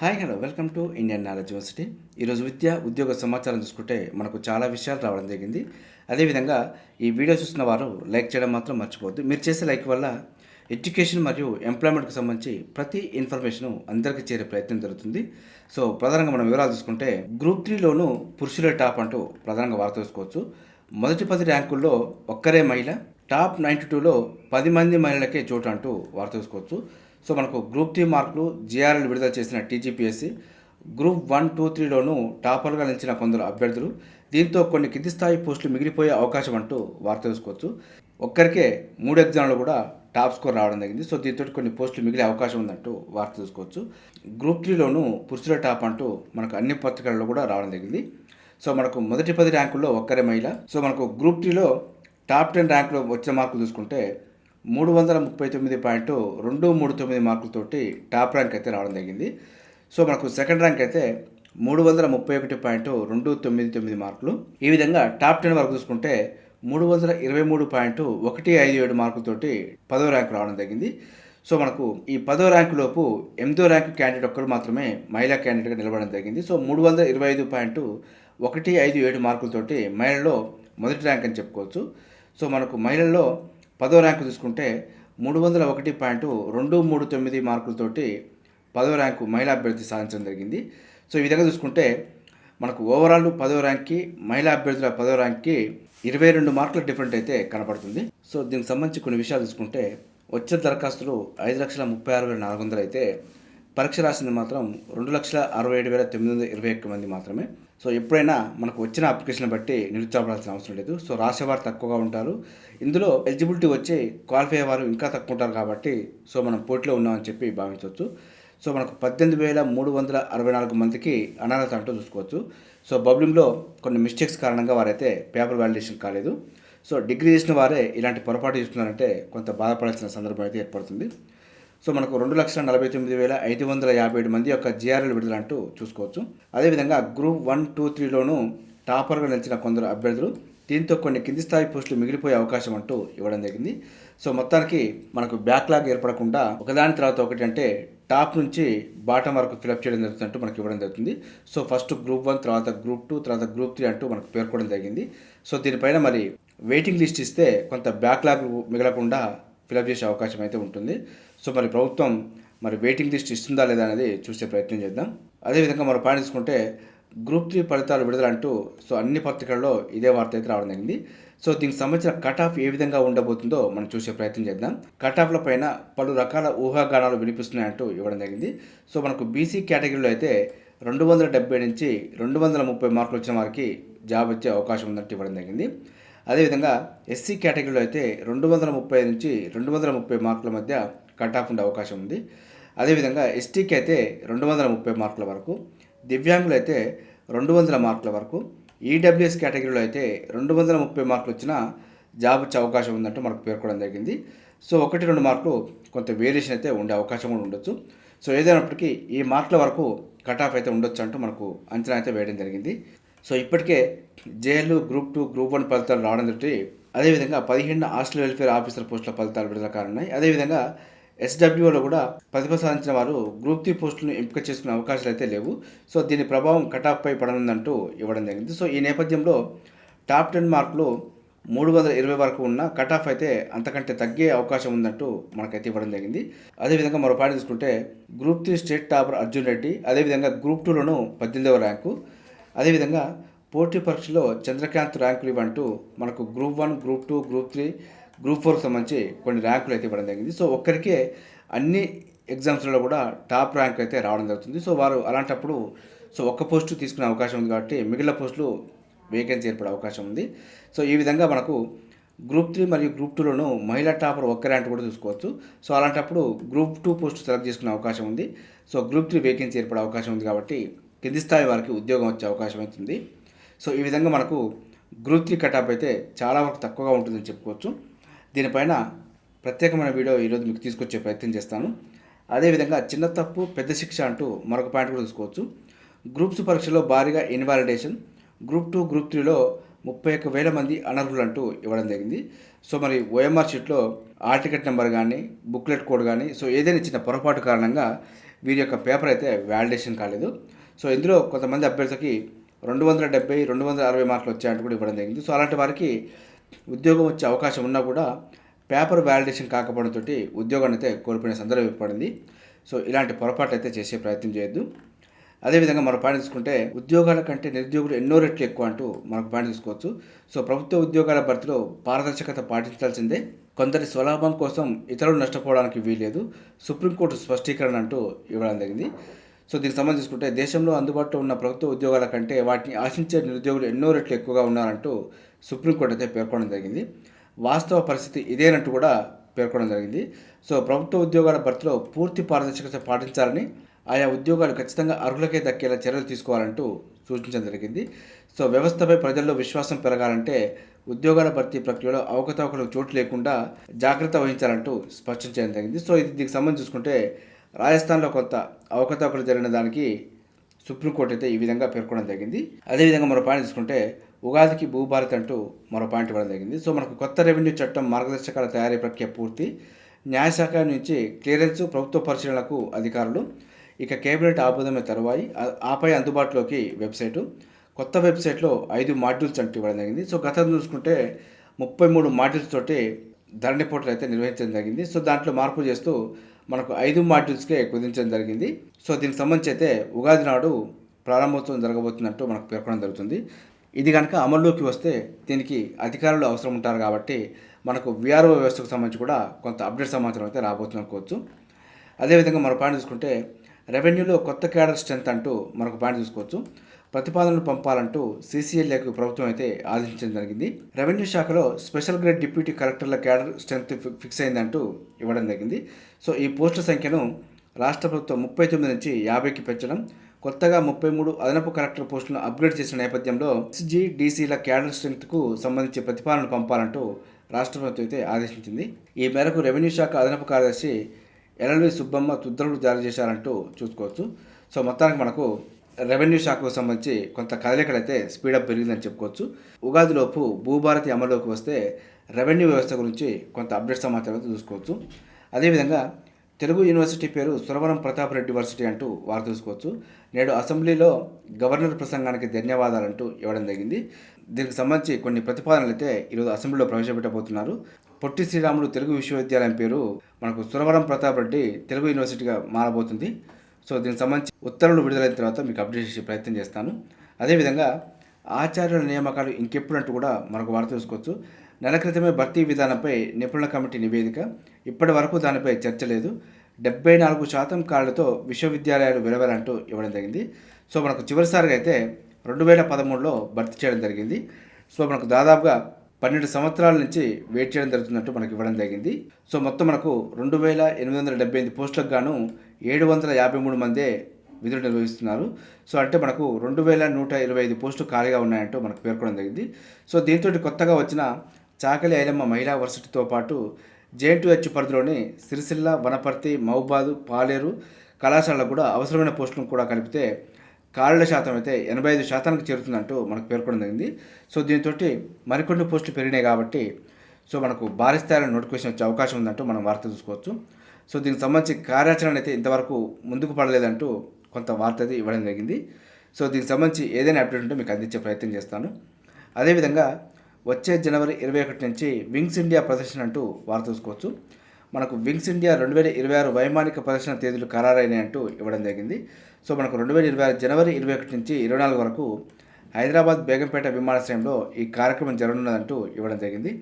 Hi hello welcome to Indian knowledge university ఈరోజు విద్య ఉద్యోగ సమాచారం చూసుకుంటే మనకు చాలా విషయాలు రావడం జరిగింది. అదేవిధంగా ఈ వీడియో చూస్తున్న వారు లైక్ చేయడం మాత్రం మర్చిపోవద్దు. మీరు చేసే లైక్ వల్ల ఎడ్యుకేషన్ మరియు ఎంప్లాయ్మెంట్కి సంబంధించి ప్రతి ఇన్ఫర్మేషన్ అందరికీ చేరే ప్రయత్నం జరుగుతుంది. సో ప్రధానంగా మనం వివరాలు చూసుకుంటే గ్రూప్ త్రీలోనూ పురుషులే టాప్ అంటూ ప్రధానంగా వార్త చూసుకోవచ్చు. మొదటి పది ర్యాంకుల్లో ఒక్కరే మహిళ టాప్ నైంటీ టూలో పది మంది మహిళలకే చోటు అంటూ వార్త చూసుకోవచ్చు. సో మనకు గ్రూప్ త్రీ మార్కులు జిఆర్ఎల్ విడుదల చేసిన టీజీపీఎస్సీ గ్రూప్ వన్ టూ త్రీలోనూ టాపర్గా నిలిచిన కొందరు అభ్యర్థులు. దీంతో కొన్ని కింది స్థాయి పోస్టులు మిగిలిపోయే అవకాశం అంటూ వార్త తెలుసుకోవచ్చు. ఒక్కరికే మూడు ఎగ్జామ్లో కూడా టాప్ స్కోర్ రావడం జరిగింది. సో దీంతో కొన్ని పోస్టులు మిగిలే అవకాశం ఉందంటూ వార్త చూసుకోవచ్చు గ్రూప్ త్రీలోనూ పురుషుల టాప్ అంటూ మనకు అన్ని పత్రికల్లో కూడా రావడం జరిగింది. సో మనకు మొదటి పది ర్యాంకుల్లో ఒక్కరే మహిళ. సో మనకు గ్రూప్ త్రీలో టాప్ టెన్ ర్యాంకులో వచ్చిన మార్కులు చూసుకుంటే మూడు వందల ముప్పై తొమ్మిది పాయింట్ రెండు మూడు తొమ్మిది మార్కులతోటి టాప్ ర్యాంక్ అయితే రావడం జరిగింది. సో మనకు సెకండ్ ర్యాంక్ అయితే మూడు వందల ముప్పై ఒకటి పాయింట్ రెండు తొమ్మిది తొమ్మిది మార్కులు. ఈ విధంగా టాప్ టెన్ వరకు చూసుకుంటే మూడు వందల ఇరవై మూడు పాయింట్ ఒకటి ఐదు ఏడు మార్కులతోటి పదో ర్యాంక్ రావడం జరిగింది. సో మనకు ఈ పదో ర్యాంకు లోపు ఎనిమిదో ర్యాంకు క్యాండిడేట్ ఒక్కరు మాత్రమే మహిళా క్యాండిడేట్గా నిలబడడం జరిగింది. సో మూడు వందల ఇరవై ఐదు పాయింట్ ఒకటి ఐదు ఏడు మార్కులతోటి మహిళల్లో మొదటి ర్యాంక్ అని చెప్పుకోవచ్చు. సో మనకు మహిళల్లో పదో ర్యాంకు చూసుకుంటే మూడు వందల ఒకటి పాయింట్ రెండు మూడు తొమ్మిది మార్కులతోటి పదో ర్యాంకు మహిళా అభ్యర్థి సాధించడం జరిగింది. సో ఈ విధంగా చూసుకుంటే మనకు ఓవరాల్ పదో ర్యాంక్కి మహిళా అభ్యర్థుల పదో ర్యాంక్కి ఇరవై రెండు మార్కుల డిఫరెంట్ అయితే కనపడుతుంది. సో దీనికి సంబంధించి కొన్ని విషయాలు చూసుకుంటే వచ్చే దరఖాస్తులు ఐదు లక్షల ముప్పై ఆరు వేల నాలుగు వందలు అయితే పరీక్ష రాసింది మాత్రం రెండు లక్షల అరవై ఏడు వేల తొమ్మిది వందల ఇరవై ఒక్క మంది మాత్రమే. సో ఎప్పుడైనా మనకు వచ్చిన అప్లికేషన్ బట్టి నిరుత్సాహపడాల్సిన అవసరం లేదు. సో రాసేవారు తక్కువగా ఉంటారు. ఇందులో ఎలిజిబిలిటీ వచ్చి క్వాలిఫై అయ్యేవారు ఇంకా తక్కువ ఉంటారు కాబట్టి సో మనం పోటీలో ఉన్నామని చెప్పి భావించవచ్చు. సో మనకు పద్దెనిమిది వేల మూడు వందల అరవై నాలుగు మందికి అనర్హత అంటూ చూసుకోవచ్చు. సో బబ్లింగ్లో కొన్ని మిస్టేక్స్ కారణంగా వారైతే పేపర్ వ్యాలిడేషన్ కాలేదు. సో డిగ్రీ చేసిన వారే ఇలాంటి పొరపాటు చేస్తున్నారంటే కొంత బాధపడాల్సిన సందర్భం అయితే ఏర్పడుతుంది. సో మనకు రెండు లక్షల నలభై తొమ్మిది వేల ఐదు వందల యాభై ఏడు మంది యొక్క జిఆర్ఎల్ విడుదల అంటూ చూసుకోవచ్చు. అదేవిధంగా గ్రూప్ వన్ టూ త్రీలోనూ టాపర్గా నిలిచిన కొందరు అభ్యర్థులు దీంతో కొన్ని కింది స్థాయి పోస్టులు మిగిలిపోయే అవకాశం అంటూ ఇవ్వడం జరిగింది. సో మొత్తానికి మనకు బ్యాక్లాగ్ ఏర్పడకుండా ఒకదాని తర్వాత ఒకటి అంటే టాప్ నుంచి బాటం వరకు ఫిలప్ చేయడం జరుగుతుందంటూ మనకి ఇవ్వడం జరుగుతుంది. సో ఫస్ట్ గ్రూప్ వన్ తర్వాత గ్రూప్ టూ తర్వాత గ్రూప్ త్రీ అంటూ మనకు పేర్కోవడం జరిగింది. సో దీనిపైన మరి వెయిటింగ్ లిస్ట్ ఇస్తే కొంత బ్యాక్లాగ్ మిగలకుండా ఫిలప్ చేసే అవకాశం అయితే ఉంటుంది. సో మరి ప్రభుత్వం మరి వెయిటింగ్ లిస్ట్ ఇస్తుందా లేదా అనేది చూసే ప్రయత్నం చేద్దాం. అదేవిధంగా మనం పాయింట్ తీసుకుంటే గ్రూప్ త్రీ ఫలితాలు విడుదల అంటూ సో అన్ని పత్రికల్లో ఇదే వార్త అయితే రావడం జరిగింది. సో దీనికి సంబంధించిన కట్ ఆఫ్ ఏ విధంగా ఉండబోతుందో మనం చూసే ప్రయత్నం చేద్దాం. కట్ ఆఫ్ల పైన పలు రకాల ఊహాగానాలు వినిపిస్తున్నాయంటూ ఇవ్వడం జరిగింది. సో మనకు బీసీ కేటగిరీలో అయితే రెండు వందల డెబ్బై నుంచి రెండు వందల ముప్పై మార్కులు వచ్చిన వారికి జాబ్ వచ్చే అవకాశం ఉందంటూ ఇవ్వడం జరిగింది. అదేవిధంగా ఎస్సీ కేటగిరీలో అయితే రెండు వందల ముప్పై నుంచి రెండు వందల ముప్పై మార్కుల మధ్య కట్ ఆఫ్ ఉండే అవకాశం ఉంది. అదేవిధంగా ఎస్టీకి అయితే రెండు వందల ముప్పై మార్కుల వరకు దివ్యాంగులు అయితే రెండు వందల మార్కుల వరకు ఈడబ్ల్యూఎస్ కేటగిరీలో అయితే రెండు వందల ముప్పై మార్కులు వచ్చినా జాబ్ వచ్చే అవకాశం ఉందంటూ మనకు పేర్కోవడం జరిగింది. సో ఒకటి రెండు మార్కులు కొంత వేరియేషన్ అయితే ఉండే అవకాశం కూడా ఉండొచ్చు. సో ఏదైనప్పటికీ ఈ మార్కుల వరకు కట్ ఆఫ్ అయితే ఉండొచ్చు అంటూ మనకు అంచనా అయితే వేయడం జరిగింది. సో ఇప్పటికే JL group two group one ఫలితాలు రావడం జరిగి అదేవిధంగా పదిహేను హాస్టల్ వెల్ఫేర్ ఆఫీసర్ పోస్టుల ఫలితాలు విడుదల కానున్నాయి. అదేవిధంగా ఎస్డబ్ల్యూలో కూడా ప్రతిభ సాధించిన వారు గ్రూప్ త్రీ పోస్టులను ఎంపిక చేసుకునే అవకాశాలు అయితే లేవు. సో దీని ప్రభావం కటాఫ్పై పడనుందంటూ ఇవ్వడం జరిగింది. సో ఈ నేపథ్యంలో టాప్ టెన్ మార్కులు మూడు వందల ఇరవై వరకు ఉన్న కట్ ఆఫ్ అయితే అంతకంటే తగ్గే అవకాశం ఉందంటూ మనకైతే ఇవ్వడం జరిగింది. అదేవిధంగా మరో పాయింట్ తీసుకుంటే group three state topper Arjun Reddy అదేవిధంగా గ్రూప్ టూలోను పద్దెనిమిదవ ర్యాంకు అదేవిధంగా పోటీ పరీక్షలో చంద్రకాంత్ ర్యాంకులు ఇవ్వంటూ మనకు group one group two group three group ఫోర్కి సంబంధించి కొన్ని ర్యాంకులు అయితే ఇవ్వడం జరిగింది. సో ఒక్కరికే అన్ని ఎగ్జామ్స్లలో కూడా టాప్ ర్యాంక్ అయితే రావడం జరుగుతుంది. సో వారు అలాంటప్పుడు సో ఒక్క పోస్టు తీసుకునే అవకాశం ఉంది కాబట్టి మిగిలిన పోస్టులు వేకెన్సీ ఏర్పడే అవకాశం ఉంది. సో ఈ విధంగా మనకు గ్రూప్ త్రీ మరియు గ్రూప్ టూలోను మహిళా టాపర్ ఒక్క ర్యాంక్ కూడా చూసుకోవచ్చు. సో అలాంటప్పుడు గ్రూప్ టూ పోస్ట్ సెలెక్ట్ చేసుకునే అవకాశం ఉంది. సో గ్రూప్ త్రీ వేకెన్సీ ఏర్పడే అవకాశం ఉంది కాబట్టి కింది స్థాయి వారికి ఉద్యోగం వచ్చే అవకాశం అవుతుంది సో ఈ విధంగా మనకు గ్రూప్ త్రీ కటాప్ అయితే చాలా వరకు తక్కువగా ఉంటుందని చెప్పుకోవచ్చు. దీనిపైన ప్రత్యేకమైన వీడియో ఈరోజు మీకు తీసుకొచ్చే ప్రయత్నం చేస్తాను. అదేవిధంగా చిన్న తప్పు పెద్ద శిక్ష అంటూ మరొక పాయింట్ కూడా చూసుకోవచ్చు. గ్రూప్స్ పరీక్షలో భారీగా ఇన్వాలిడేషన్ గ్రూప్ టూ గ్రూప్ త్రీలో ముప్పై ఒక్క వేల మంది అనర్హులు అంటూ ఇవ్వడం జరిగింది. సో మరి ఓఎంఆర్ షీట్లో ఆర్టికెట్ నెంబర్ కానీ బుక్లెట్ కోడ్ కానీ సో ఏదైనా చిన్న పొరపాటు కారణంగా వీరి యొక్క పేపర్ అయితే వ్యాలిడేషన్ కాలేదు. సో ఇందులో కొంతమంది అభ్యర్థులకి రెండు వందల డెబ్బై రెండు వందల అరవై మార్కులు వచ్చాయంటూ కూడా ఇవ్వడం జరిగింది. సో అలాంటి వారికి ఉద్యోగం వచ్చే అవకాశం ఉన్నా కూడా పేపర్ వ్యాలిడేషన్ కాకపోవడంతో ఉద్యోగాన్ని అయితే కోల్పోయిన సందర్భం ఏర్పడింది. సో ఇలాంటి పొరపాట్లు అయితే చేసే ప్రయత్నం చేయొద్దు. అదేవిధంగా మనం పాయింట్ తీసుకుంటే ఉద్యోగాల కంటే నిరుద్యోగులు ఎన్నో రెట్లు ఎక్కువ అంటూ మనకు పాయింట్ తీసుకోవచ్చు. సో ప్రభుత్వ ఉద్యోగాల భర్తీలో పారదర్శకత పాటించాల్సిందే. కొందరి స్వలాభం కోసం ఇతరులు నష్టపోవడానికి వీలేదు సుప్రీంకోర్టు స్పష్టీకరణ అంటూ ఇవ్వడం జరిగింది. సో దీనికి సంబంధించి చూసుకుంటే దేశంలో అందుబాటులో ఉన్న ప్రభుత్వ ఉద్యోగాల కంటే వాటిని ఆశించే నిరుద్యోగులు ఎన్నో రెట్లు ఎక్కువగా ఉన్నారంటూ సుప్రీంకోర్టు అయితే పేర్కొనడం జరిగింది. వాస్తవ పరిస్థితి ఇదేనంటూ కూడా పేర్కొనడం జరిగింది. సో ప్రభుత్వ ఉద్యోగాల భర్తీలో పూర్తి పారదర్శకత పాటించాలని ఆయా ఉద్యోగాలు ఖచ్చితంగా అర్హులకే దక్కేలా చర్యలు తీసుకోవాలంటూ సూచించడం జరిగింది. సో వ్యవస్థపై ప్రజల్లో విశ్వాసం పెరగాలంటే ఉద్యోగాల భర్తీ ప్రక్రియలో అవకతవకలకు చోటు లేకుండా జాగ్రత్త వహించాలంటూ స్పష్టం చేయడం జరిగింది. సో ఇది దీనికి సంబంధించి చూసుకుంటే రాజస్థాన్లో కొంత అవకతవకలు జరిగిన దానికి సుప్రీంకోర్టు అయితే ఈ విధంగా పేర్కొనడం జరిగింది. అదేవిధంగా మరో పాయింట్ తీసుకుంటే ఉగాదికి భూభారత్ అంటూ మరో పాయింట్ ఇవ్వడం జరిగింది. సో మనకు కొత్త రెవెన్యూ చట్టం మార్గదర్శకాల తయారీ ప్రక్రియ పూర్తి. న్యాయశాఖ నుంచి క్లియరెన్స్ ప్రభుత్వ పరిశీలనలకు అధికారులు ఇక కేబినెట్ ఆమోదమే తరువాయి. ఆపై అందుబాటులోకి వెబ్సైటు. కొత్త వెబ్సైట్లో ఐదు మాడ్యూల్స్ అంటూ ఇవ్వడం జరిగింది. సో గతం చూసుకుంటే ముప్పై మూడు మాడ్యూల్స్ తోటి ధరణి పోర్టల్ అయితే నిర్వహించడం జరిగింది. సో దాంట్లో మార్పు చేస్తూ మనకు ఐదు మాడ్యూల్స్కే కుదించడం జరిగింది. సో దీనికి సంబంధించి అయితే ఉగాది నాడు ప్రారంభోత్సవం జరగబోతున్నట్టు మనకు పేర్కొనడం జరుగుతుంది. ఇది కనుక అమల్లోకి వస్తే దీనికి అధికారులు అవసరం ఉంటారు కాబట్టి మనకు విఆర్ఓ వ్యవస్థకు సంబంధించి కూడా కొంత అప్డేట్ సమాచారం అయితే రాబోతుంది అనుకోవచ్చు. అదేవిధంగా మరో పాయింట్ చూసుకుంటే రెవెన్యూలో కొత్త క్యాడర్ స్ట్రెంత్ అంటూ మరొక పాయింట్ చూసుకోవచ్చు. ప్రతిపాదనలు పంపాలంటూ సీసీఎల్ఏకు ప్రభుత్వం అయితే ఆదేశించడం జరిగింది. రెవెన్యూ శాఖలో స్పెషల్ గ్రేడ్ డిప్యూటీ కలెక్టర్ల క్యాడర్ స్ట్రెంత్ ఫిక్స్ అయిందంటూ ఇవ్వడం జరిగింది. సో ఈ పోస్టుల సంఖ్యను రాష్ట్ర ప్రభుత్వం ముప్పై తొమ్మిది నుంచి యాభైకి పెంచడం కొత్తగా ముప్పై మూడు అదనపు కలెక్టర్ పోస్టులను అప్గ్రేడ్ చేసిన నేపథ్యంలో ఎస్జీ డీసీల క్యాడర్ స్ట్రెంత్కు సంబంధించి ప్రతిపాదనలు పంపాలంటూ రాష్ట్ర ప్రభుత్వం అయితే ఆదేశించింది. ఈ మేరకు రెవెన్యూ శాఖ అదనపు కార్యదర్శి ఎల్ఎల్వి సుబ్బమ్మ ఉత్తర్వులు జారీ చేశారంటూ చూసుకోవచ్చు. సో మొత్తానికి మనకు రెవెన్యూ శాఖకు సంబంధించి కొంత కదలికలైతే స్పీడప్ పెరిగిందని చెప్పుకోవచ్చు. ఉగాదిలోపు భూభారతి అమల్లోకి వస్తే రెవెన్యూ వ్యవస్థ గురించి కొంత అప్డేట్ సమాచారం చూసుకోవచ్చు అదేవిధంగా తెలుగు యూనివర్సిటీ పేరు సురవరం ప్రతాప్ రెడ్డి యూనివర్సిటీ అంటూ వారు చూసుకోవచ్చు నేడు అసెంబ్లీలో గవర్నర్ ప్రసంగానికి ధన్యవాదాలంటూ ఇవ్వడం జరిగింది. దీనికి సంబంధించి కొన్ని ప్రతిపాదనలు అయితే ఈరోజు అసెంబ్లీలో ప్రవేశపెట్టబోతున్నారు. పొట్టి శ్రీరాములు తెలుగు విశ్వవిద్యాలయం పేరు మనకు సురవరం ప్రతాప్ రెడ్డి తెలుగు యూనివర్సిటీగా మారబోతుంది. సో దీనికి సంబంధించి ఉత్తర్వులు విడుదలైన తర్వాత మీకు అప్డేట్ చేసే ప్రయత్నం చేస్తాను. అదేవిధంగా ఆచార్యుల నియామకాలు ఇంకెప్పుడంటూ కూడా మరొక వార్త చూసుకోవచ్చు. నెల క్రితమే భర్తీ విధానంపై నిపుణుల కమిటీ నివేదిక. ఇప్పటి వరకు దానిపై చర్చ లేదు. డెబ్బై నాలుగు శాతం కాళ్ళతో విశ్వవిద్యాలయాలు విలువలంటూ ఇవ్వడం జరిగింది. సో మనకు చివరిసారిగా అయితే రెండు వేల పదమూడులో భర్తీ చేయడం జరిగింది. సో మనకు దాదాపుగా పన్నెండు సంవత్సరాల నుంచి వెయిట్ చేయడం జరుగుతున్నట్టు మనకి ఇవ్వడం జరిగింది. సో మొత్తం మనకు రెండు వేల ఎనిమిది వందల డెబ్బై ఎనిమిది పోస్టులకు గాను ఏడు వందల యాభై మూడు మందే విధులు నిర్వహిస్తున్నారు. సో అంటే మనకు రెండు వేల నూట ఇరవై ఐదు పోస్టులు ఖాళీగా ఉన్నాయంటూ మనకు పేర్కొనడం జరిగింది. సో దీంతో కొత్తగా వచ్చిన చాకలి ఐలమ్మ మహిళా వర్సిటీతో పాటు జేఎన్టీహెచ్ పరిధిలోని సిరిసిల్ల వనపర్తి మహబాదు పాలేరు కళాశాలలో కూడా అవసరమైన పోస్టులను కూడా కలిపితే ఖాళీల శాతం అయితే ఎనభై ఐదు శాతానికి చేరుతుందంటూ మనకు పేర్కొనడం జరిగింది. సో దీంతో మరికొన్ని పోస్టులు పెరిగినాయి కాబట్టి సో మనకు భారీ స్థాయిలో నోటిఫికేషన్ వచ్చే అవకాశం ఉందంటూ మనం వార్త చూసుకోవచ్చు సో దీనికి సంబంధించి కార్యాచరణ అయితే ఇంతవరకు ముందుకు పడలేదంటూ కొంత వార్త అయితే ఇవ్వడం జరిగింది. సో దీనికి సంబంధించి ఏదైనా అప్డేట్ ఉంటే మీకు అందించే ప్రయత్నం చేస్తాను. అదేవిధంగా వచ్చే జనవరి ఇరవై ఒకటి నుంచి వింగ్స్ ఇండియా ప్రదర్శన అంటూ వార్త చూసుకోవచ్చు. మనకు వింగ్స్ ఇండియా రెండు వేల ఇరవై ఆరు వైమానిక ప్రదర్శన తేదీలు ఖరారైనాయి అంటూ ఇవ్వడం జరిగింది. సో మనకు రెండు వేల ఇరవై ఆరు జనవరి ఇరవై ఒకటి నుంచి ఇరవై నాలుగు వరకు హైదరాబాద్ బేగంపేట విమానాశ్రయంలో ఈ కార్యక్రమం జరగనున్నదంటూ ఇవ్వడం జరిగింది.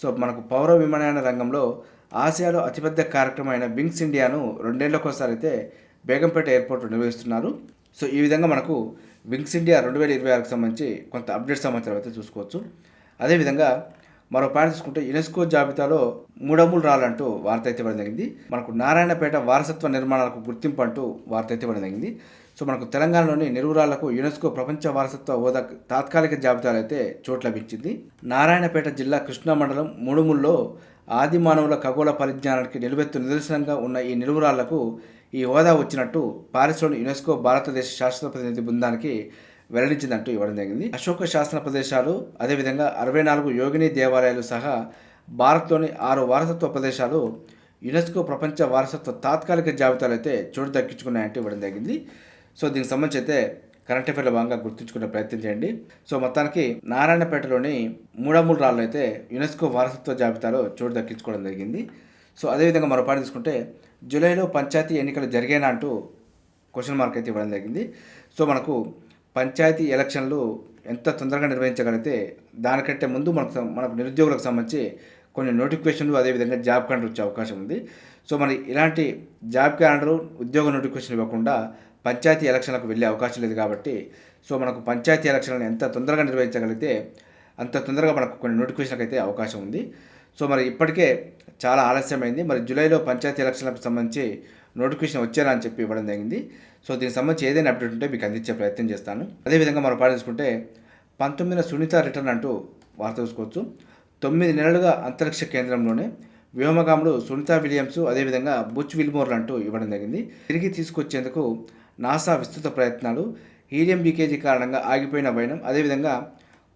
సో మనకు పౌర విమానయాన రంగంలో ఆసియాలో అతిపెద్ద కార్యక్రమం అయిన వింగ్స్ ఇండియాను రెండేళ్ళకోసారి అయితే బేగంపేట ఎయిర్పోర్ట్ నిర్వహిస్తున్నారు. సో ఈ విధంగా మనకు వింగ్స్ ఇండియా రెండు వేల ఇరవై ఆరుకు సంబంధించి కొంత అప్డేట్ సమాచారం అయితే చూసుకోవచ్చు. అదేవిధంగా మరో పాయింట్ చూసుకుంటే యునెస్కో జాబితాలో మూడములు రాలంటూ వార్త అయితే ఇవ్వడం జరిగింది. మనకు నారాయణపేట వారసత్వ నిర్మాణాలకు గుర్తింపు అంటూ వార్త అయితే ఇవ్వడం జరిగింది. సో మనకు తెలంగాణలోని నిరువురాళ్ళకు యునెస్కో ప్రపంచ వారసత్వ హోదా తాత్కాలిక జాబితాలో అయితే చోటు లభించింది. నారాయణపేట జిల్లా కృష్ణా మండలం మూడుముల్లో ఆది మానవుల ఖగోళ పరిజ్ఞానానికి నిలువెత్తు నిదర్శనంగా ఉన్న ఈ నిలువురాళ్ళకు ఈ హోదా వచ్చినట్టు పారిస్లోని యునెస్కో భారతదేశ శాస్త్ర ప్రతినిధి బృందానికి వెల్లడించిందంటూ ఇవ్వడం జరిగింది. అశోక శాసన ప్రదేశాలు అదేవిధంగా అరవై నాలుగు యోగిని దేవాలయాలు సహా భారత్లోని ఆరు వారసత్వ ప్రదేశాలు యునెస్కో ప్రపంచ వారసత్వ తాత్కాలిక జాబితాలు అయితే చోటు దక్కించుకున్నాయంటే ఇవ్వడం జరిగింది. సో దీనికి సంబంధించి అయితే కరెంట్ అఫైర్లో భాగంగా గుర్తుంచుకునే ప్రయత్నం చేయండి. సో మొత్తానికి నారాయణపేటలోని మూడమూడు రాళ్ళు అయితే యునెస్కో వారసత్వ జాబితాలో చోటు దక్కించుకోవడం జరిగింది. సో అదేవిధంగా మరో పాట తీసుకుంటే జూలైలో పంచాయతీ ఎన్నికలు జరిగేనా అంటూ క్వశ్చన్ మార్క్ అయితే ఇవ్వడం జరిగింది. సో మనకు పంచాయతీ ఎలక్షన్లు ఎంత తొందరగా నిర్వహించగలిగితే దానికంటే ముందు మనకు మనకు నిరుద్యోగులకు సంబంధించి కొన్ని నోటిఫికేషన్లు అదేవిధంగా జాబ్ క్యాలెండర్ వచ్చే అవకాశం ఉంది. సో మరి ఇలాంటి జాబ్ క్యాలెండర్ ఉద్యోగ నోటిఫికేషన్ ఇవ్వకుండా పంచాయతీ ఎలక్షన్లకు వెళ్ళే అవకాశం లేదు కాబట్టి సో మనకు పంచాయతీ ఎలక్షన్లను ఎంత తొందరగా నిర్వహించగలిగితే అంత తొందరగా మనకు కొన్ని నోటిఫికేషన్లకు అయితే అవకాశం ఉంది. సో మరి ఇప్పటికే చాలా ఆలస్యమైంది. మరి జూలైలో పంచాయతీ ఎలక్షన్లకు సంబంధించి నోటిఫికేషన్ వచ్చేలా అని చెప్పి ఇవ్వడం జరిగింది. సో దీనికి సంబంధించి ఏదైనా అప్డేట్ ఉంటే మీకు అందించే ప్రయత్నం చేస్తాను. అదేవిధంగా మనం పాటించుకుంటే పంతొమ్మిదిన సునీత రిటర్న్ అంటూ వార్త చూసుకోవచ్చు. తొమ్మిది నెలలుగా అంతరిక్ష కేంద్రంలోనే వ్యోమగాముడు సునీత విలియమ్స్ అదేవిధంగా బుచ్ విల్మోర్లు అంటూ ఇవ్వడం జరిగింది. తిరిగి తీసుకొచ్చేందుకు నాసా విస్తృత ప్రయత్నాలు హీలియం లీకేజీ కారణంగా ఆగిపోయిన వైనం అదేవిధంగా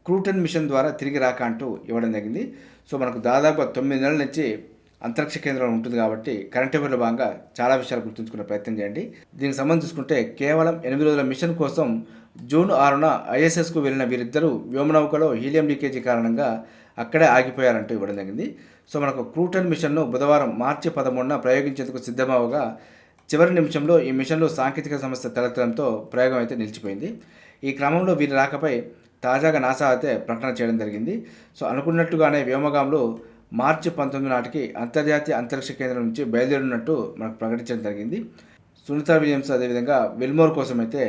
క్రూటన్ మిషన్ ద్వారా తిరిగి రాక అంటూ ఇవ్వడం జరిగింది. సో మనకు దాదాపు తొమ్మిది నెలల నుంచి అంతరిక్ష కేంద్రం ఉంటుంది కాబట్టి కరెంట్ అఫేర్లో భాగంగా చాలా విషయాలు గుర్తుంచుకునే ప్రయత్నం చేయండి. దీనికి సంబంధించి చూసుకుంటే కేవలం ఎనిమిది రోజుల మిషన్ కోసం జూన్ ఆరున ఐఎస్ఎస్కు వెళ్ళిన వీరిద్దరూ వ్యోమనౌకలో హీలియం లీకేజీ కారణంగా అక్కడే ఆగిపోయారంటూ ఇవ్వడం జరిగింది. సో మనకు క్రూటన్ మిషన్ను బుధవారం మార్చి పదమూడున ప్రయోగించేందుకు సిద్ధమవగా చివరి నిమిషంలో ఈ మిషన్లో సాంకేతిక సమస్య తలెత్తడంతో ప్రయోగం అయితే నిలిచిపోయింది. ఈ క్రమంలో వీరి రాకపై తాజాగా నాసా అయితే ప్రకటన చేయడం జరిగింది. సో అనుకున్నట్టుగానే వ్యోమగాములు మార్చి పంతొమ్మిది నాటికి అంతర్జాతీయ అంతరిక్ష కేంద్రం నుంచి బయలుదేరినట్టు మనకు ప్రకటించడం జరిగింది. సునీత విలియమ్స్ అదేవిధంగా విల్మోర్ కోసం అయితే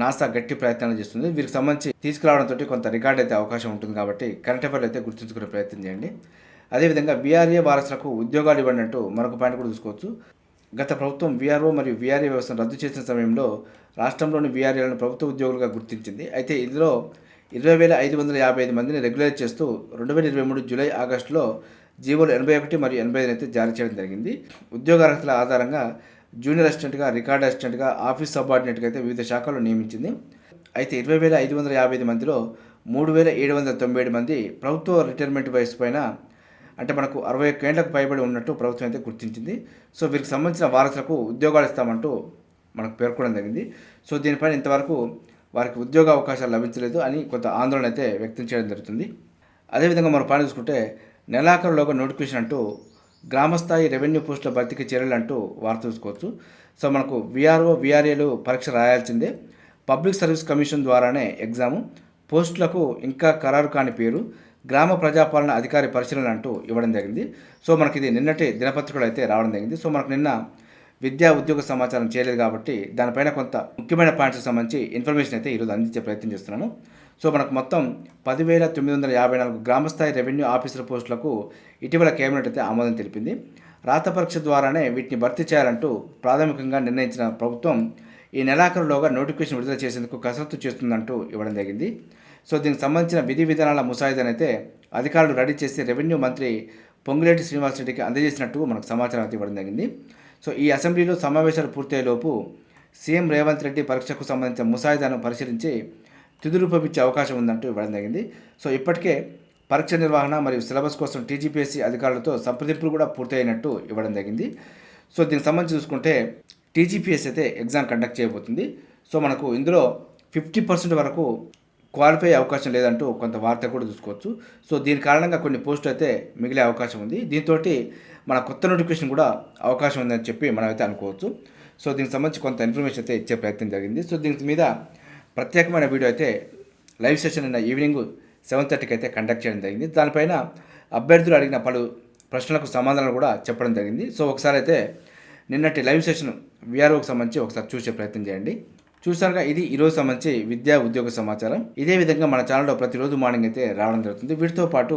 నాసా గట్టి ప్రయత్నాలు చేస్తుంది. వీరికి సంబంధించి తీసుకురావడంతో కొంత రికార్డ్ అయితే అవకాశం ఉంటుంది కాబట్టి కరెంట్ అఫైర్లు అయితే గుర్తుంచుకునే ప్రయత్నం చేయండి. అదేవిధంగా బీఆర్ఏ వారసులకు ఉద్యోగాలు ఇవ్వండి అంటూ మరొక పాయింట్ కూడా చూసుకోవచ్చు. గత ప్రభుత్వం వీఆర్ఓ మరియు వీఆర్ఏ వ్యవస్థను రద్దు చేసిన సమయంలో రాష్ట్రంలోని వీఆర్ఏలను ప్రభుత్వ ఉద్యోగులుగా గుర్తించింది. అయితే ఇందులో ఇరవై వేల ఐదు వందల యాభై ఐదు మందిని రెగ్యులైజ్ చేస్తూ రెండు వేల ఇరవై మూడు జూలై ఆగస్టులో జీవోలు ఎనభై ఒకటి మరియు ఎనభై ఐదు అయితే జారీ చేయడం జరిగింది. ఉద్యోగార్హతల ఆధారంగా జూనియర్ అసిస్టెంట్గా రికార్డ్ అసిస్టెంట్గా ఆఫీస్ సబార్డినేట్గా అయితే వివిధ శాఖల్లో నియమించింది. అయితే ఇరవై వేల ఐదు వందల యాభై ఐదు మందిలో మూడు వేల ఏడు వందల తొంభై ఏడు మంది ప్రభుత్వ రిటైర్మెంట్ వయసు పైన అంటే మనకు అరవై ఒక్క ఏళ్ళకు పైబడి ఉన్నట్టు ప్రభుత్వం అయితే గుర్తించింది. సో వీరికి సంబంధించిన వారసులకు ఉద్యోగాలు ఇస్తామంటూ మనకు పేర్కొనడం జరిగింది. సో దీనిపైన ఇంతవరకు వారికి ఉద్యోగ అవకాశాలు లభించలేదు అని కొంత ఆందోళన అయితే వ్యక్తం చేయడం జరుగుతుంది. అదేవిధంగా మనం పని చూసుకుంటే నెలాఖరులోగా నోటిఫికేషన్ అంటూ గ్రామస్థాయి రెవెన్యూ పోస్టుల భర్తీకి చర్యలు అంటూ వార్త చూసుకోవచ్చు. సో మనకు విఆర్ఓ విఆర్ఏలు పరీక్ష రాయాల్సిందే. పబ్లిక్ సర్వీస్ కమిషన్ ద్వారానే ఎగ్జాము. పోస్టులకు ఇంకా ఖరారు కాని పేరు. గ్రామ ప్రజాపాలన అధికారి పరిశీలన అంటూ ఇవ్వడం జరిగింది. సో మనకి ఇది నిన్నటి దినపత్రికలు అయితే రావడం జరిగింది. సో మనకు నిన్న విద్యా ఉద్యోగ సమాచారం చేయలేదు కాబట్టి దానిపైన కొంత ముఖ్యమైన పాయింట్స్కి సంబంధించి ఇన్ఫర్మేషన్ అయితే ఈరోజు అందించే ప్రయత్నం చేస్తున్నాను. సో మనకు మొత్తం పదివేల తొమ్మిది వందల యాభై నాలుగు గ్రామస్థాయి రెవెన్యూ ఆఫీసర్ పోస్టులకు ఇటీవల కేబినెట్ అయితే ఆమోదం తెలిపింది. రాత పరీక్ష ద్వారానే వీటిని భర్తీ చేయాలంటూ ప్రాథమికంగా నిర్ణయించిన ప్రభుత్వం ఈ నెలాఖరులోగా నోటిఫికేషన్ విడుదల చేసేందుకు కసరత్తు చేస్తుందంటూ ఇవ్వడం జరిగింది. సో దీనికి సంబంధించిన విధి విధానాల ముసాయిదానైతే అధికారులు రెడీ చేసి రెవెన్యూ మంత్రి పొంగులేటి శ్రీనివాసరెడ్డికి అందజేసినట్టు మనకు సమాచారం అయితే ఇవ్వడం జరిగింది. సో ఈ అసెంబ్లీలో సమావేశాలు పూర్తయ్యేలోపు సీఎం రేవంత్ రెడ్డి పరీక్షకు సంబంధించిన ముసాయిదాను పరిశీలించి తుది రూపమిచ్చే అవకాశం ఉందంటూ ఇవ్వడం జరిగింది. సో ఇప్పటికే పరీక్ష నిర్వహణ మరియు సిలబస్ కోసం టీజీపీఎస్సీ అధికారులతో సంప్రదింపులు కూడా పూర్తయినట్టు ఇవ్వడం జరిగింది. సో దీనికి సంబంధించి చూసుకుంటే టీజీపీఎస్ అయితే ఎగ్జామ్ కండక్ట్ చేయబోతుంది. సో మనకు ఇందులో ఫిఫ్టీ పర్సెంట్ వరకు క్వాలిఫై అయ్యే అవకాశం లేదంటూ కొంత వార్త కూడా చూసుకోవచ్చు. సో దీని కారణంగా కొన్ని పోస్టులు అయితే మిగిలే అవకాశం ఉంది. దీంతో మన కొత్త నోటిఫికేషన్ కూడా అవకాశం ఉందని చెప్పి మనం అయితే అనుకోవచ్చు. సో దీనికి సంబంధించి కొంత ఇన్ఫర్మేషన్ అయితే ఇచ్చే ప్రయత్నం జరిగింది. సో దీని మీద ప్రత్యేకమైన వీడియో అయితే లైవ్ సెషన్ నిన్న ఈవినింగ్ సెవెన్ థర్టీకి అయితే కండక్ట్ చేయడం జరిగింది. దానిపైన అభ్యర్థులు అడిగిన పలు ప్రశ్నలకు సమాధానాలు కూడా చెప్పడం జరిగింది. సో ఒకసారి అయితే నిన్నటి లైవ్ సెషన్ విఆర్ఓకి సంబంధించి ఒకసారి చూసే ప్రయత్నం చేయండి. చూసారుగా ఇది ఈరోజు సంబంధించి విద్యా ఉద్యోగ సమాచారం. ఇదే విధంగా మన ఛానల్లో ప్రతిరోజు మార్నింగ్ అయితే రావడం జరుగుతుంది. వీటితో పాటు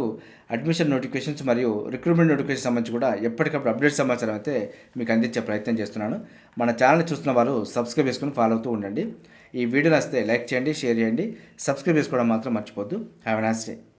అడ్మిషన్ నోటిఫికేషన్స్ మరియు రిక్రూట్మెంట్ నోటిఫికేషన్ సంబంధించి కూడా ఎప్పటికప్పుడు అప్డేట్ సమాచారం అయితే మీకు అందించే ప్రయత్నం చేస్తున్నాను. మన ఛానల్ చూస్తున్న వారు సబ్స్క్రైబ్ చేసుకుని ఫాలో అవుతూ ఉండండి. ఈ వీడియో నచ్చితే లైక్ చేయండి షేర్ చేయండి. సబ్స్క్రైబ్ చేసుకోవడం మాత్రం మర్చిపోద్దు హ్యావ్ ఎ నైస్ డే